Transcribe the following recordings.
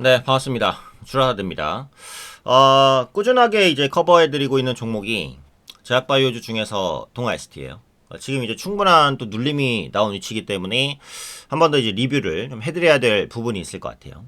네, 반갑습니다. 주라됩니다. 어, 꾸준하게 이제 커버해드리고 있는 종목이 제약바이오주 중에서 동아 ST예요. 어, 지금 이제 충분한 또 눌림이 나온 위치이기 때문에 한 번 더 이제 리뷰를 좀 해드려야 될 부분이 있을 것 같아요.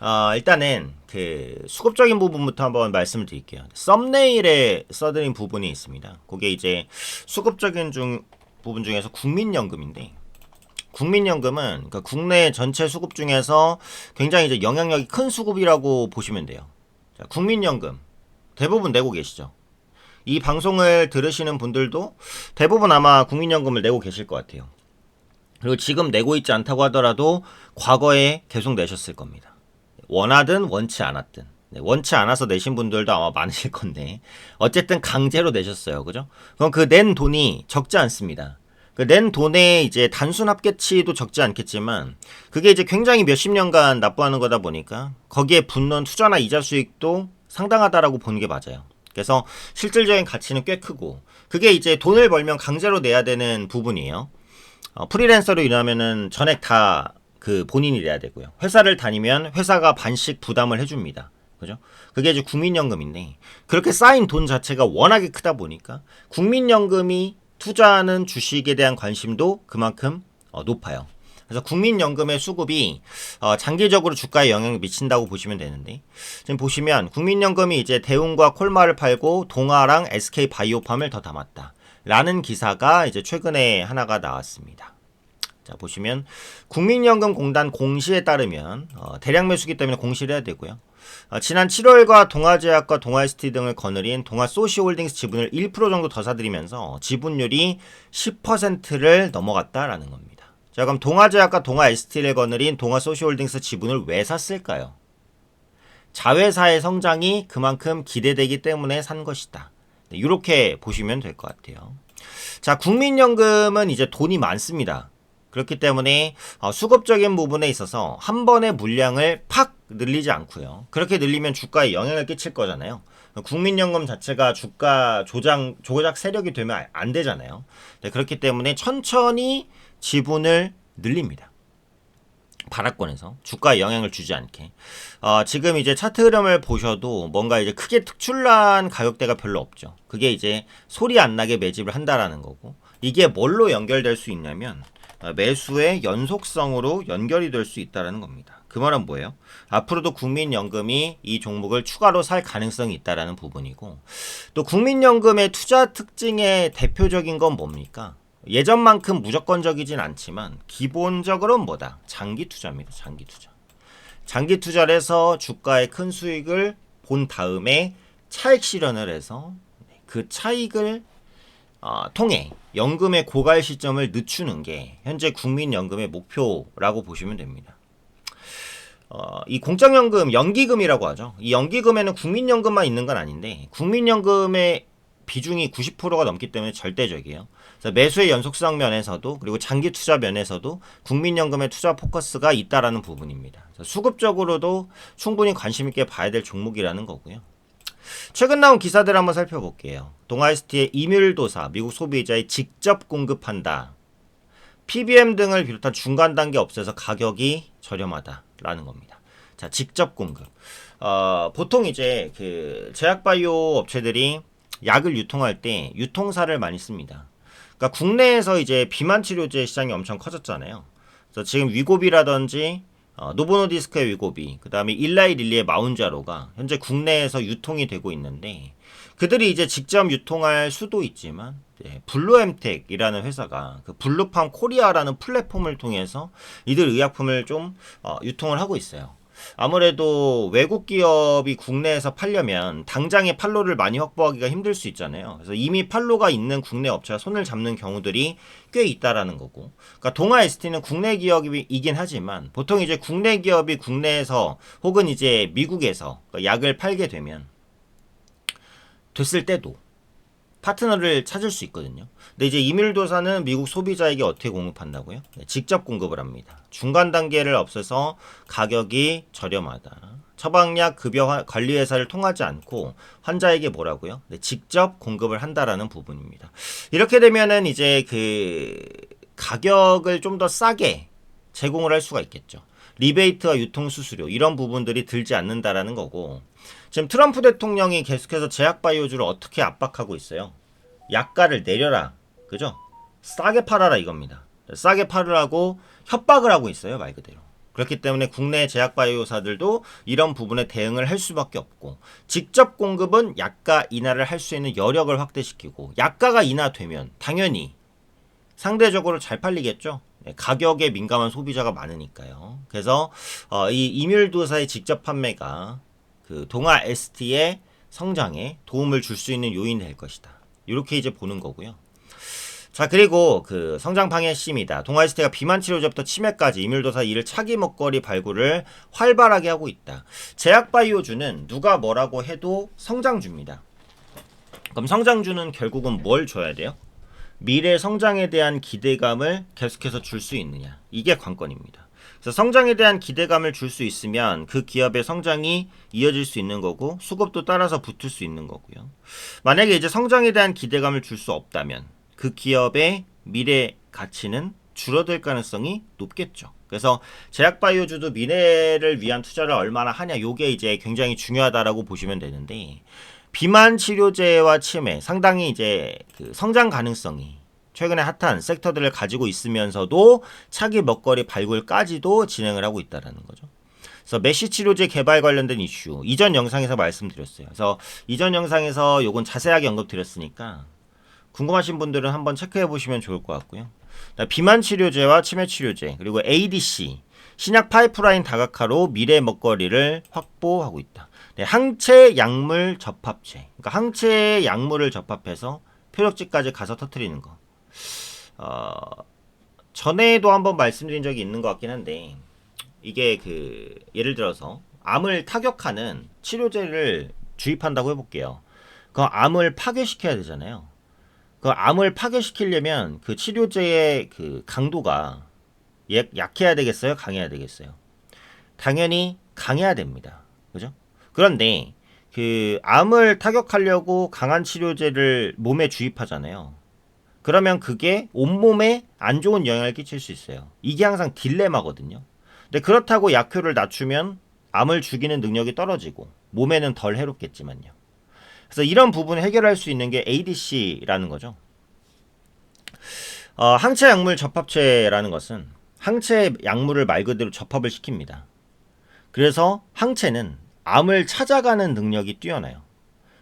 어, 일단은 그 수급적인 부분부터 한번 말씀을 드릴게요. 썸네일에 써드린 부분이 있습니다. 그게 이제 수급적인 중 부분 중에서 국민연금인데 국민연금은 그러니까 국내 전체 수급 중에서 굉장히 이제 영향력이 큰 수급이라고 보시면 돼요. 자, 국민연금 대부분 내고 계시죠. 이 방송을 들으시는 분들도 대부분 아마 국민연금을 내고 계실 것 같아요. 그리고 지금 내고 있지 않다고 하더라도 과거에 계속 내셨을 겁니다. 원하든 원치 않았든. 네, 원치 않아서 내신 분들도 아마 많으실 건데 어쨌든 강제로 내셨어요. 그죠? 그럼 그 낸 돈이 적지 않습니다. 그낸 돈의 이제 단순 합계치도 적지 않겠지만 그게 이제 굉장히 몇십 년간 납부하는 거다 보니까 거기에 붙는 투자나 이자 수익도 상당하다라고 보는 게 맞아요. 그래서 실질적인 가치는 꽤 크고 그게 이제 돈을 벌면 강제로 내야 되는 부분이에요. 어, 프리랜서로 일하면은 전액 다 그 본인이 내야 되고요. 회사를 다니면 회사가 반씩 부담을 해줍니다. 그죠? 그게 이제 국민연금인데 그렇게 쌓인 돈 자체가 워낙에 크다 보니까 국민연금이 투자하는 주식에 대한 관심도 그만큼 어, 높아요. 그래서 국민연금의 수급이 어, 장기적으로 주가에 영향을 미친다고 보시면 되는데 지금 보시면 국민연금이 이제 대웅과 콜마를 팔고 동아랑 SK 바이오팜을 더 담았다. 라는 기사가 이제 최근에 하나가 나왔습니다. 자 보시면 국민연금공단 공시에 따르면 어, 대량 매수기 때문에 공시를 해야 되고요. 어, 지난 7월과 동아제약과 동아ST 등을 거느린 동아소시홀딩스 지분을 1% 정도 더 사들이면서 지분율이 10%를 넘어갔다라는 겁니다. 자 그럼 동아제약과 동아ST를 거느린 동아소시홀딩스 지분을 왜 샀을까요? 자회사의 성장이 그만큼 기대되기 때문에 산 것이다. 네, 이렇게 보시면 될 것 같아요. 자 국민연금은 이제 돈이 많습니다. 그렇기 때문에 어, 수급적인 부분에 있어서 한 번의 물량을 팍 늘리지 않고요. 그렇게 늘리면 주가에 영향을 끼칠 거잖아요. 국민연금 자체가 주가 조장 조작 세력이 되면 안 되잖아요. 네, 그렇기 때문에 천천히 지분을 늘립니다. 발악권에서 주가에 영향을 주지 않게 어, 지금 이제 차트 흐름을 보셔도 뭔가 이제 크게 특출난 가격대가 별로 없죠. 그게 이제 소리 안 나게 매집을 한다라는 거고 이게 뭘로 연결될 수 있냐면 어, 매수의 연속성으로 연결이 될 수 있다는 겁니다. 그 말은 뭐예요? 앞으로도 국민연금이 이 종목을 추가로 살 가능성이 있다는 부분이고 또 국민연금의 투자 특징의 대표적인 건 뭡니까? 예전만큼 무조건적이진 않지만 기본적으로는 뭐다? 장기 투자입니다. 장기 투자. 장기 투자를 해서 주가의 큰 수익을 본 다음에 차익 실현을 해서 그 차익을 어, 통해 연금의 고갈 시점을 늦추는 게 현재 국민연금의 목표라고 보시면 됩니다. 어, 이 공적연금 연기금이라고 하죠. 이 연기금에는 국민연금만 있는 건 아닌데 국민연금의 비중이 90%가 넘기 때문에 절대적이에요. 그래서 매수의 연속성 면에서도 그리고 장기 투자 면에서도 국민연금의 투자 포커스가 있다라는 부분입니다. 수급적으로도 충분히 관심 있게 봐야 될 종목이라는 거고요. 최근 나온 기사들 한번 살펴볼게요. 동아이스티의 이밀도사 미국 소비자에 직접 공급한다. PBM 등을 비롯한 중간 단계 업체에서 가격이 저렴하다라는 겁니다. 자, 직접 공급. 어, 보통 이제 그 제약바이오 업체들이 약을 유통할 때 유통사를 많이 씁니다. 그러니까 국내에서 이제 비만 치료제 시장이 엄청 커졌잖아요. 그래서 지금 위고비라든지 어, 노보노디스크의 위고비, 그 다음에 일라이 릴리의 마운자로가 현재 국내에서 유통이 되고 있는데 그들이 이제 직접 유통할 수도 있지만 네, 블루엠텍이라는 회사가 그 블루팜 코리아라는 플랫폼을 통해서 이들 의약품을 좀 어, 유통을 하고 있어요. 아무래도 외국 기업이 국내에서 팔려면 당장에 판로를 많이 확보하기가 힘들 수 있잖아요. 그래서 이미 판로가 있는 국내 업체가 손을 잡는 경우들이 꽤 있다라는 거고. 그러니까 동아 ST는 국내 기업이긴 하지만 보통 이제 국내 기업이 국내에서 혹은 이제 미국에서 약을 팔게 되면 됐을 때도 파트너를 찾을 수 있거든요. 근데 이제 이밀도사는 미국 소비자에게 어떻게 공급한다고요? 네, 직접 공급을 합니다. 중간 단계를 없애서 가격이 저렴하다. 처방약 급여 관리 회사를 통하지 않고 환자에게 뭐라고요? 네, 직접 공급을 한다라는 부분입니다. 이렇게 되면은 이제 그 가격을 좀 더 싸게 제공을 할 수가 있겠죠. 리베이트와 유통 수수료 이런 부분들이 들지 않는다라는 거고 지금 트럼프 대통령이 계속해서 제약 바이오주를 어떻게 압박하고 있어요. 약가를 내려라. 그죠? 싸게 팔아라 이겁니다. 싸게 팔으라고 협박을 하고 있어요, 말 그대로. 그렇기 때문에 국내 제약 바이오사들도 이런 부분에 대응을 할 수밖에 없고 직접 공급은 약가 인하를 할 수 있는 여력을 확대시키고 약가가 인하되면 당연히 상대적으로 잘 팔리겠죠. 네, 가격에 민감한 소비자가 많으니까요. 그래서 어, 이 이밀도사의 직접 판매가 그 동아 ST의 성장에 도움을 줄 수 있는 요인이 될 것이다. 이렇게 이제 보는 거고요. 자 그리고 그 성장 방해 C입니다. 동아시스테가 비만 치료제부터 치매까지 이밀도사 이를 차기 먹거리 발굴을 활발하게 하고 있다. 제약 바이오주는 누가 뭐라고 해도 성장주입니다. 그럼 성장주는 결국은 뭘 줘야 돼요? 미래 성장에 대한 기대감을 계속해서 줄 수 있느냐. 이게 관건입니다. 성장에 대한 기대감을 줄 수 있으면 그 기업의 성장이 이어질 수 있는 거고 수급도 따라서 붙을 수 있는 거고요. 만약에 이제 성장에 대한 기대감을 줄 수 없다면 그 기업의 미래 가치는 줄어들 가능성이 높겠죠. 그래서 제약 바이오주도 미래를 위한 투자를 얼마나 하냐 요게 이제 굉장히 중요하다라고 보시면 되는데 비만 치료제와 치매 상당히 이제 그 성장 가능성이 최근에 핫한 섹터들을 가지고 있으면서도 차기 먹거리 발굴까지도 진행을 하고 있다라는 거죠. 그래서 메시 치료제 개발 관련된 이슈 이전 영상에서 말씀드렸어요. 그래서 이전 영상에서 요건 자세하게 언급드렸으니까 궁금하신 분들은 한번 체크해 보시면 좋을 것 같고요. 비만 치료제와 치매 치료제 그리고 ADC 신약 파이프라인 다각화로 미래 먹거리를 확보하고 있다. 네, 항체 약물 접합체. 그러니까 항체 약물을 접합해서 표적지까지 가서 터트리는 거. 어, 전에도 한번 말씀드린 적이 있는 것 같긴 한데 이게 그 예를 들어서 암을 타격하는 치료제를 주입한다고 해볼게요. 그 암을 파괴시켜야 되잖아요. 그 암을 파괴시키려면 그 치료제의 그 강도가 약해야 되겠어요? 강해야 되겠어요? 당연히 강해야 됩니다. 그죠? 그런데 그 암을 타격하려고 강한 치료제를 몸에 주입하잖아요. 그러면 그게 온몸에 안 좋은 영향을 끼칠 수 있어요. 이게 항상 딜레마거든요. 근데 그렇다고 약효를 낮추면 암을 죽이는 능력이 떨어지고 몸에는 덜 해롭겠지만요. 그래서 이런 부분을 해결할 수 있는 게 ADC라는 거죠. 어, 항체 약물 접합체라는 것은 항체 약물을 말 그대로 접합을 시킵니다. 그래서 항체는 암을 찾아가는 능력이 뛰어나요.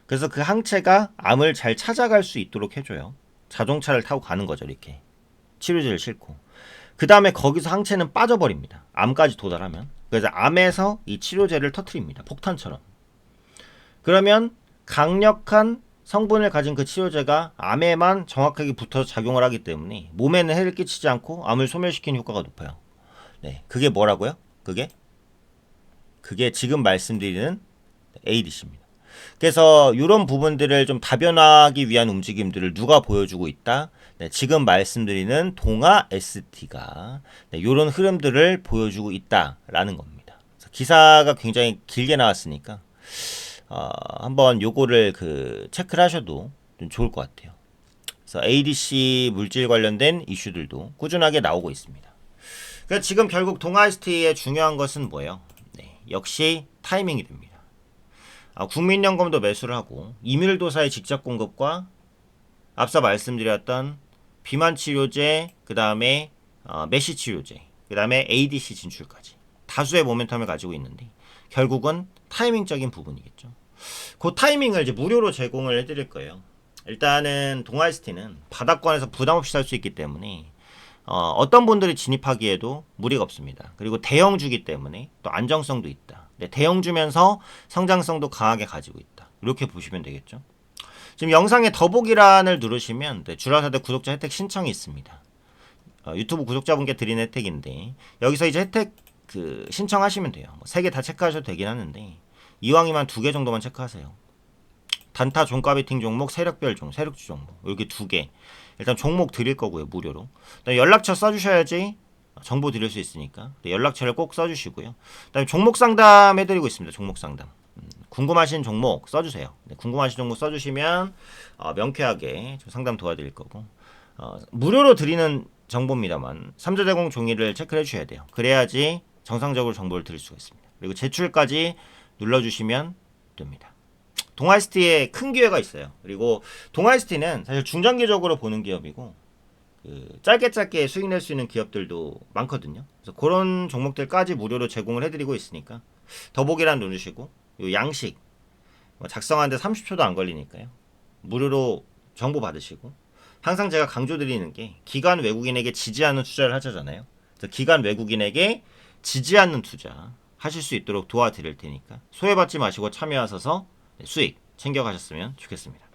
그래서 그 항체가 암을 잘 찾아갈 수 있도록 해줘요. 자동차를 타고 가는 거죠, 이렇게. 치료제를 싣고. 그 다음에 거기서 항체는 빠져버립니다. 암까지 도달하면. 그래서 암에서 이 치료제를 터트립니다. 폭탄처럼. 그러면 강력한 성분을 가진 그 치료제가 암에만 정확하게 붙어서 작용을 하기 때문에 몸에는 해를 끼치지 않고 암을 소멸시키는 효과가 높아요. 네, 그게 뭐라고요? 그게 그게 지금 말씀드리는 ADC입니다. 그래서 이런 부분들을 좀 다변화하기 위한 움직임들을 누가 보여주고 있다? 네, 지금 말씀드리는 동아 ST가 네, 이런 흐름들을 보여주고 있다라는 겁니다. 기사가 굉장히 길게 나왔으니까 어, 한번 요거를 그 체크를 하셔도 좀 좋을 것 같아요. 그래서 ADC 물질 관련된 이슈들도 꾸준하게 나오고 있습니다. 그러니까 지금 결국 동아이스티의 중요한 것은 뭐예요? 네, 역시 타이밍이 됩니다. 아, 국민연금도 매수를 하고 이밀도사의 직접 공급과 앞서 말씀드렸던 비만 치료제, 그 다음에 어, 메시 치료제, 그 다음에 ADC 진출까지 다수의 모멘텀을 가지고 있는데 결국은 타이밍적인 부분이겠죠. 그 타이밍을 이제 무료로 제공을 해드릴 거예요. 일단은 동아이스티는 바닥권에서 부담 없이 살 수 있기 때문에 어, 떤 분들이 진입하기에도 무리가 없습니다. 그리고 대형주기 때문에 또 안정성도 있다. 네, 대형주면서 성장성도 강하게 가지고 있다. 이렇게 보시면 되겠죠. 지금 영상에 더보기란을 누르시면 네, 주라사대 구독자 혜택 신청이 있습니다. 어, 유튜브 구독자분께 드리는 혜택인데 여기서 이제 혜택 그 신청하시면 돼요. 뭐 세개 다 체크하셔도 되긴 하는데 이왕이면 두 개 정도만 체크하세요. 단타 종가 베팅 종목, 세력별 종, 세력주 종목 이렇게 두 개. 일단 종목 드릴 거고요 무료로. 연락처 써주셔야지 정보 드릴 수 있으니까 연락처를 꼭 써주시고요. 그다음에 종목 상담 해드리고 있습니다. 종목 상담. 음, 궁금하신 종목 써주세요. 네, 궁금하신 종목 써주시면 어, 명쾌하게 상담 도와드릴 거고 어, 무료로 드리는 정보입니다만 삼자대공 종이를 체크해 주셔야 돼요. 그래야지 정상적으로 정보를 드릴 수가 있습니다. 그리고 제출까지 눌러주시면 됩니다. 동아이스티에 큰 기회가 있어요. 그리고 동아이스티는 사실 중장기적으로 보는 기업이고 그 짧게 짧게 수익 낼 수 있는 기업들도 많거든요. 그래서 그런 종목들까지 무료로 제공을 해드리고 있으니까 더보기란 누르시고 요 양식 뭐 작성하는데 30초도 안 걸리니까요. 무료로 정보 받으시고 항상 제가 강조드리는 게 기관 외국인에게 지지 않는 투자를 하자잖아요. 그래서 기관 외국인에게 지지 않는 투자 하실 수 있도록 도와드릴 테니까 소외받지 마시고 참여하셔서 수익 챙겨가셨으면 좋겠습니다.